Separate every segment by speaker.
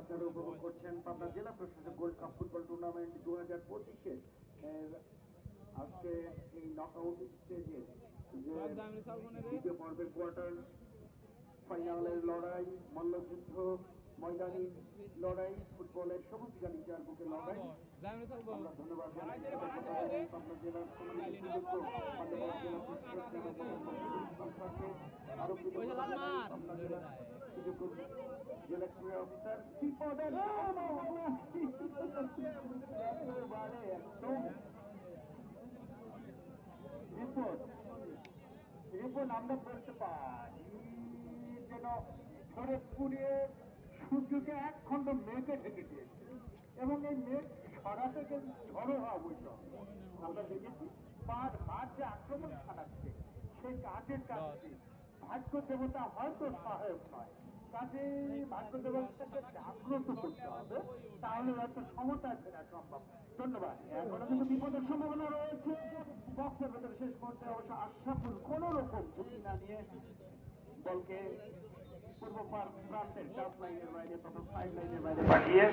Speaker 1: আপনারা উপভোগ করছেন পাবনা জেলা প্রশাসক গোল্ড কাপ ফুটবল টুর্নামেন্ট দু হাজার পঁচিশে আজকে এই নকআউট স্টেজে দ্বিতীয় পর্বের কোয়ার্টার ফাইনালের লড়াই মল্লযুদ্ধ ময়দানি লড়াই ফুটবলের সবুজ গালি চার বুকে লড়াই ধন্যবাদ জানাই পাবনা জেলার পারি সূর্যকে এক খণ্ড মেঘে ঢেকে দিয়েছে এবং এই মেঘ সরাতে কিন্তু ঝড়ো হওয়া বইত আমরা দেখেছি বার বার যে আক্রমণ চালাচ্ছে সেই কাজের কাছে ভাগ্য দেবতা হয়তো সহায়ক নয়। কাজে ভাগ্য দেবতাকে করতে হবে, তাহলে হয়তো সমতায় ফেরা সম্ভব। ধন্যবাদ। সম্ভাবনা রয়েছে। বক্সের ভেতরে শেষ করতে অবশ্য আশরাফুল কোন রকম ঝুঁকি না নিয়ে চাপ লাইনের বাইরে, প্রথম সাইড লাইনের বাইরে পাঠিয়ে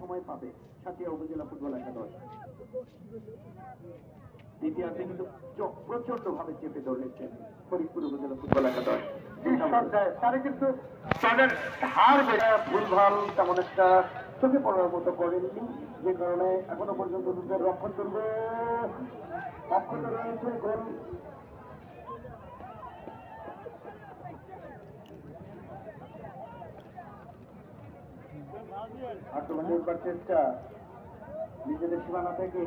Speaker 1: সময় পাবে সাথিয়া উপজেলা ফুটবল একাদশ। দ্বিতীয়ার্ধে কিন্তু প্রচণ্ড ভাবে চেপে ধরেছেন ফরিদপুর উপজেলা ফুটবল একাদশ। তারা কিন্তু তাদের হার ভুলভাল তেমন একটা চোখে পড়ার মতো করেননি যে কারণে এখনও পর্যন্ত দুধের রক্ষণ করবে। অক্ষত রয়েছে গোল। আক্রমণ করবার চেষ্টা। নিজেদের সীমানা থেকে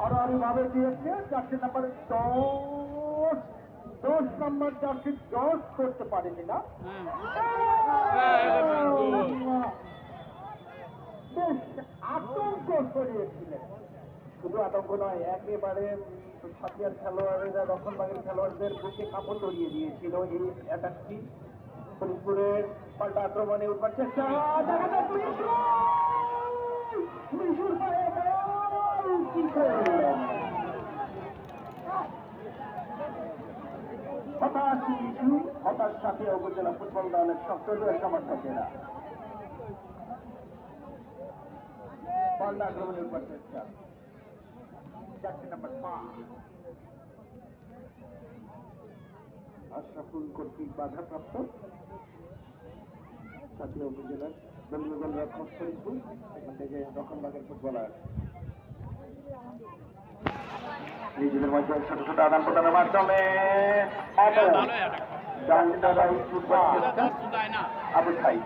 Speaker 1: আড়াআড়ি ভাবে দিয়েছে চারটে নাম্বার দশ দশ নাম্বার চারটি দশ করতে পারেনি না? বেশ আতঙ্ক ছড়িয়েছিলেন শুধু আতঙ্ক নয় একেবারে সাথিয়ার খেলোয়াড়েরা রক্ষণবাগের খেলোয়াড়দের বুকে কাপড় জড়িয়ে দিয়েছিল এই অ্যাটাকটি ফরিদপুরের পাল্টা আক্রমণে উঠবার চেষ্টা। দেখা যাক মিশু! মিশুর পায়ে? হতাশ মিশু হতাশ সাথে উপজেলা ফুটবল দলের সক্রিয় সমর্থকেরা। পাল্টা আক্রমণে উঠবার চেষ্টা। চারটে নাম্বার পাঁচ। আশরাফুল কর্তৃক বাধাপ্রাপ্ত। সাথে উপজেলার দলীয়গঞ্জ রক্ষণ ফরিদপুর এখান থেকে রক্ষণবাগের ফুটবলার। নিজেদের মধ্যে ছোট ছোট আদান প্রদানের মাধ্যমে ফুটবল আবু সাইদ।